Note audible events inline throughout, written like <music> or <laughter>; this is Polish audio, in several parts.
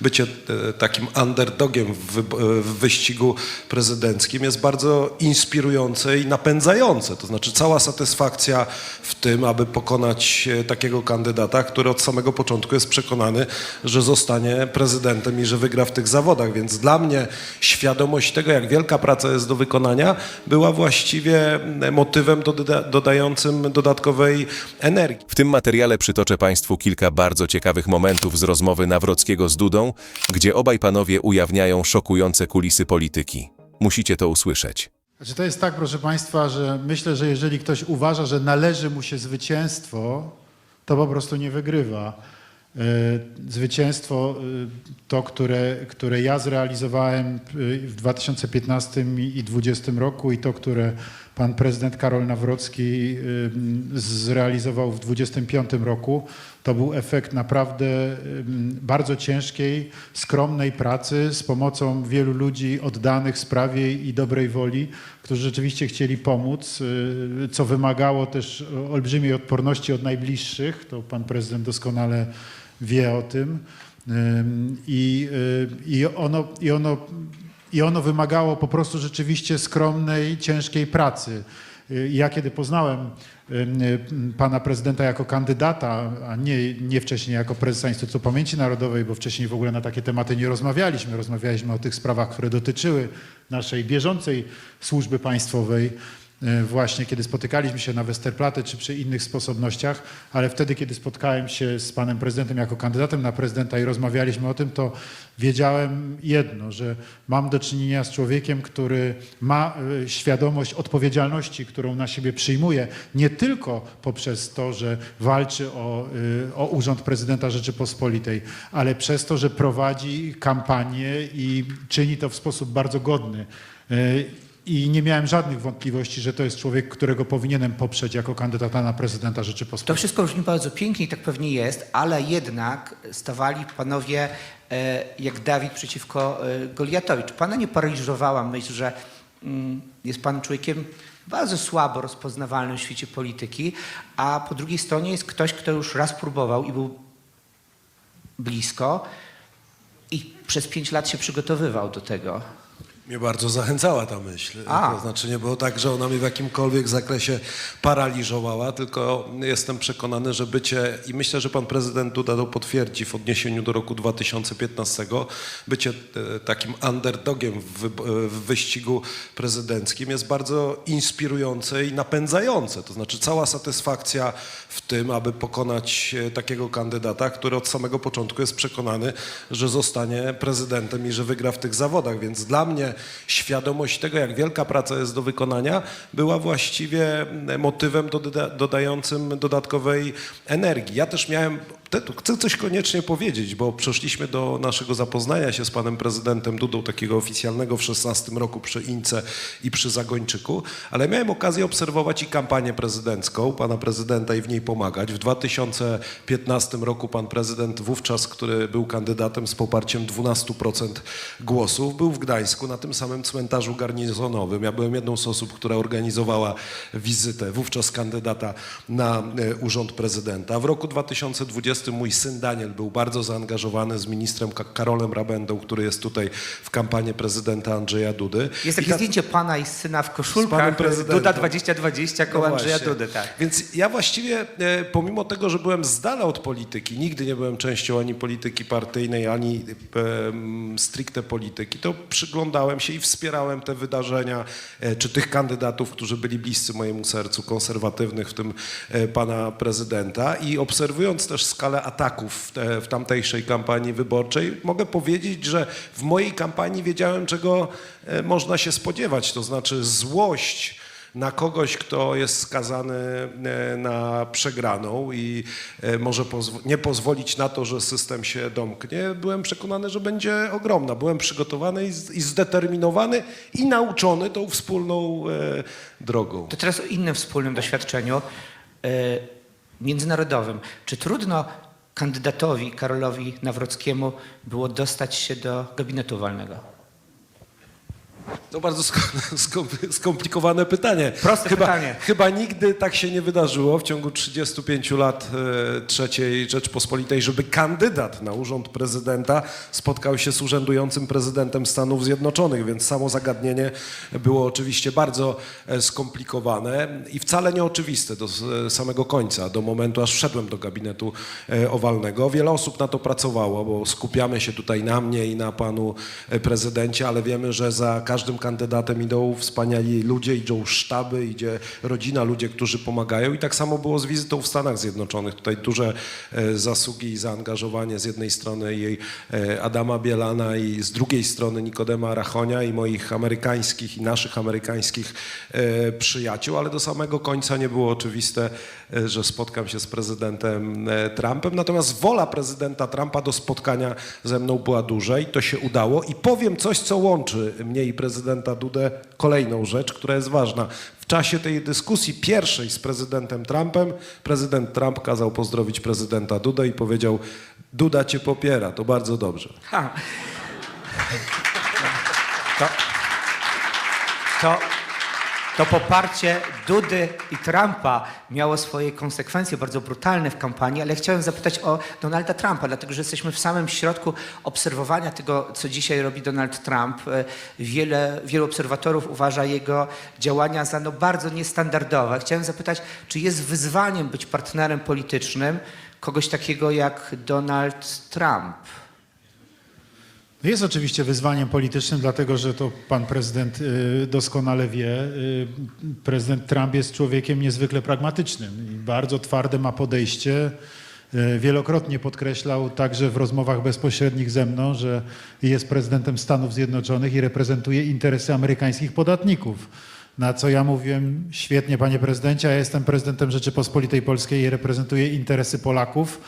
Bycie e, takim underdogiem w, wy- w wyścigu prezydenckim jest bardzo inspirujące i napędzające. To znaczy cała satysfakcja w tym, aby pokonać e, takiego kandydata, który od samego początku jest przekonany, że zostanie prezydentem i że wygra w tych zawodach. Więc dla mnie świadomość tego, jak wielka praca jest do wykonania, była właściwie e, motywem doda- dodającym dodatkowej energii. W tym materiale przytoczę Państwu kilka bardzo ciekawych momentów z rozmowy Nawrockiego z Dudą, gdzie obaj panowie ujawniają szokujące kulisy polityki. Musicie to usłyszeć. Znaczy to jest tak, proszę Państwa, że myślę, że jeżeli ktoś uważa, że należy mu się zwycięstwo, to po prostu nie wygrywa. E, Zwycięstwo e, to, które, które ja zrealizowałem e, w 2015 i 2020 roku i to, które pan prezydent Karol Nawrocki zrealizował w 2025 roku, to był efekt naprawdę bardzo ciężkiej, skromnej pracy z pomocą wielu ludzi oddanych sprawie i dobrej woli, którzy rzeczywiście chcieli pomóc, co wymagało też olbrzymiej odporności od najbliższych. To pan prezydent doskonale wie o tym. Ym, I, y, i, ono, i, ono, I ono wymagało po prostu rzeczywiście skromnej, ciężkiej pracy. Y, Ja kiedy poznałem y, pana prezydenta jako kandydata, a nie, nie wcześniej jako prezesa Instytutu Pamięci Narodowej, bo wcześniej w ogóle na takie tematy nie rozmawialiśmy. Rozmawialiśmy o tych sprawach, które dotyczyły naszej bieżącej służby państwowej, właśnie kiedy spotykaliśmy się na Westerplatte czy przy innych sposobnościach, ale wtedy, kiedy spotkałem się z panem prezydentem jako kandydatem na prezydenta i rozmawialiśmy o tym, to wiedziałem jedno, że mam do czynienia z człowiekiem, który ma y, świadomość odpowiedzialności, którą na siebie przyjmuje, nie tylko poprzez to, że walczy o, y, o urząd prezydenta Rzeczypospolitej, ale przez to, że prowadzi kampanię i czyni to w sposób bardzo godny. I nie miałem żadnych wątpliwości, że to jest człowiek, którego powinienem poprzeć jako kandydata na prezydenta To Rzeczypospolitej. wszystko brzmi bardzo pięknie tak pewnie jest, ale jednak stawali panowie e, jak Dawid przeciwko e, Goliatowi. Czy pana nie paraliżowała myśl, że mm, jest pan człowiekiem bardzo słabo rozpoznawalnym w świecie polityki, a po drugiej stronie jest ktoś, kto już raz próbował i był blisko i przez pięć lat się przygotowywał do tego. Mnie bardzo zachęcała ta myśl. A. To znaczy nie było tak, że ona mnie w jakimkolwiek zakresie paraliżowała, tylko jestem przekonany, że bycie, i myślę, że pan prezydent Duda to potwierdzi w odniesieniu do roku 2015, bycie e, takim underdogiem w, wy- w wyścigu prezydenckim jest bardzo inspirujące i napędzające. To znaczy cała satysfakcja w tym, aby pokonać e, takiego kandydata, który od samego początku jest przekonany, że zostanie prezydentem i że wygra w tych zawodach. Więc dla mnie świadomość tego, jak wielka praca jest do wykonania, była właściwie motywem doda- dodającym dodatkowej energii. Ja też miałem Chcę coś koniecznie powiedzieć, bo przeszliśmy do naszego zapoznania się z panem prezydentem Dudą, takiego oficjalnego w 16 roku przy Ince i przy Zagończyku, ale miałem okazję obserwować i kampanię prezydencką pana prezydenta i w niej pomagać. W 2015 roku pan prezydent wówczas, który był kandydatem z poparciem 12% głosów, był w Gdańsku na tym samym cmentarzu garnizonowym. Ja byłem jedną z osób, która organizowała wizytę wówczas kandydata na e, urząd prezydenta. W roku 2020 mój syn Daniel był bardzo zaangażowany z ministrem Ka- Karolem Rabendą, który jest tutaj w kampanii prezydenta Andrzeja Dudy. Jest takie ta- zdjęcie pana i syna w koszulkach prezydentem. Duda 2020 koło No Andrzeja. Dudy. Tak. Więc ja właściwie, e, pomimo tego, że byłem z dala od polityki, nigdy nie byłem częścią ani polityki partyjnej, ani e, stricte polityki, to przyglądałem się i wspierałem te wydarzenia, e, czy tych kandydatów, którzy byli bliscy mojemu sercu, konserwatywnych, w tym e, pana prezydenta. I obserwując też skalę ataków w, te, w tamtejszej kampanii wyborczej, mogę powiedzieć, że w mojej kampanii wiedziałem, czego e, można się spodziewać, to znaczy złość, na kogoś, kto jest skazany e, na przegraną i e, może nie pozwolić na to, że system się domknie, byłem przekonany, że będzie ogromna. Byłem przygotowany i, i zdeterminowany i nauczony tą wspólną e, drogą. To teraz o innym wspólnym doświadczeniu e, międzynarodowym. Czy trudno kandydatowi Karolowi Nawrockiemu było dostać się do gabinetu walnego? To bardzo sk- <laughs> skom- skomplikowane pytanie. Proste chyba, pytanie. Chyba nigdy tak się nie wydarzyło w ciągu 35 lat e, III Rzeczpospolitej, żeby kandydat na urząd prezydenta spotkał się z urzędującym prezydentem Stanów Zjednoczonych, więc samo zagadnienie było oczywiście bardzo e, skomplikowane i wcale nieoczywiste do s- samego końca, do momentu aż wszedłem do gabinetu e, owalnego. Wiele osób na to pracowało, bo skupiamy się tutaj na mnie i na panu e, prezydencie, ale wiemy, że za każdym kandydatem idą wspaniali ludzie, idą sztaby, idzie rodzina, ludzie, którzy pomagają i tak samo było z wizytą w Stanach Zjednoczonych. Tutaj duże e, zasługi i zaangażowanie z jednej strony jej e, Adama Bielana i z drugiej strony Nikodema Rachonia i moich amerykańskich i naszych amerykańskich e, przyjaciół, ale do samego końca nie było oczywiste, że spotkam się z prezydentem Trumpem. Natomiast wola prezydenta Trumpa do spotkania ze mną była duża i to się udało. I powiem coś, co łączy mnie i prezydenta Dudę, kolejną rzecz, która jest ważna. W czasie tej dyskusji pierwszej z prezydentem Trumpem, prezydent Trump kazał pozdrowić prezydenta Dudę i powiedział: Duda cię popiera, to bardzo dobrze. Ha. To, to, to poparcie Dudy i Trumpa miało swoje konsekwencje bardzo brutalne w kampanii, ale chciałem zapytać o Donalda Trumpa, dlatego że jesteśmy w samym środku obserwowania tego, co dzisiaj robi Donald Trump. E, Wiele, wielu obserwatorów uważa jego działania za no, bardzo niestandardowe. Chciałem zapytać, czy jest wyzwaniem być partnerem politycznym kogoś takiego jak Donald Trump? Jest oczywiście wyzwaniem politycznym, dlatego że to pan prezydent y, doskonale wie. y, Prezydent Trump jest człowiekiem niezwykle pragmatycznym i bardzo twarde ma podejście. Y, Wielokrotnie podkreślał także w rozmowach bezpośrednich ze mną, że jest prezydentem Stanów Zjednoczonych i reprezentuje interesy amerykańskich podatników. Na co ja mówiłem, świetnie panie prezydencie, ja jestem prezydentem Rzeczypospolitej Polskiej i reprezentuję interesy Polaków,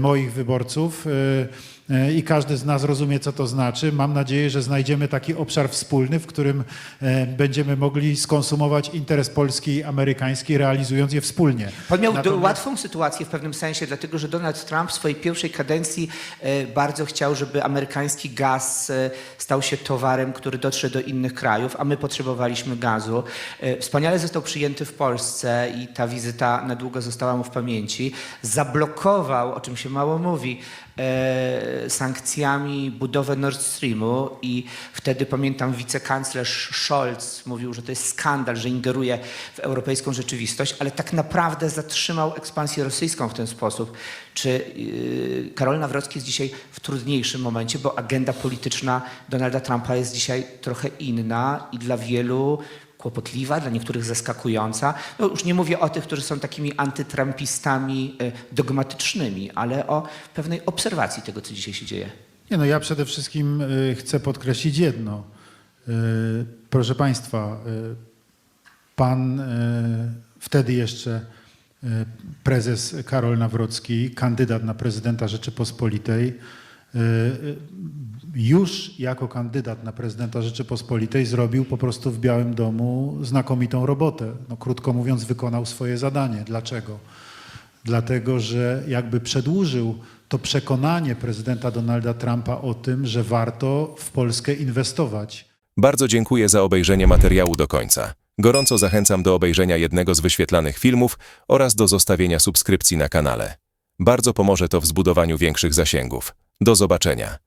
moich wyborców e, e, i każdy z nas rozumie, co to znaczy. Mam nadzieję, że znajdziemy taki obszar wspólny, w którym e, będziemy mogli skonsumować interes polski i amerykański, realizując je wspólnie. Pan miał Natomiast- łatwą sytuację w pewnym sensie, dlatego że Donald Trump w swojej pierwszej kadencji e, bardzo chciał, żeby amerykański gaz e, stał się towarem, który dotrze do innych krajów, a my potrzebowaliśmy gazu. E, wspaniale został przyjęty w Polsce i ta wizyta na długo została mu w pamięci. Zablokował, czym się mało mówi, e, sankcjami budowę Nord Streamu i wtedy pamiętam wicekanclerz Scholz mówił, że to jest skandal, że ingeruje w europejską rzeczywistość, ale tak naprawdę zatrzymał ekspansję rosyjską w ten sposób. Czy yy, Karol Nawrocki jest dzisiaj w trudniejszym momencie, bo agenda polityczna Donalda Trumpa jest dzisiaj trochę inna i dla wielu kłopotliwa, dla niektórych zaskakująca. No już nie mówię o tych, którzy są takimi antytrumpistami y, dogmatycznymi, ale o pewnej obserwacji tego, co dzisiaj się dzieje. Nie no, ja przede wszystkim y, chcę podkreślić jedno. Y, Proszę Państwa, pan wtedy jeszcze prezes Karol Nawrocki, kandydat na prezydenta Rzeczypospolitej, już jako kandydat na prezydenta Rzeczypospolitej zrobił po prostu w Białym Domu znakomitą robotę. No, krótko mówiąc, wykonał swoje zadanie. Dlaczego? Dlatego, że jakby przedłużył to przekonanie prezydenta Donalda Trumpa o tym, że warto w Polskę inwestować. Bardzo dziękuję za obejrzenie materiału do końca. Gorąco zachęcam do obejrzenia jednego z wyświetlanych filmów oraz do zostawienia subskrypcji na kanale. Bardzo pomoże to w zbudowaniu większych zasięgów. Do zobaczenia.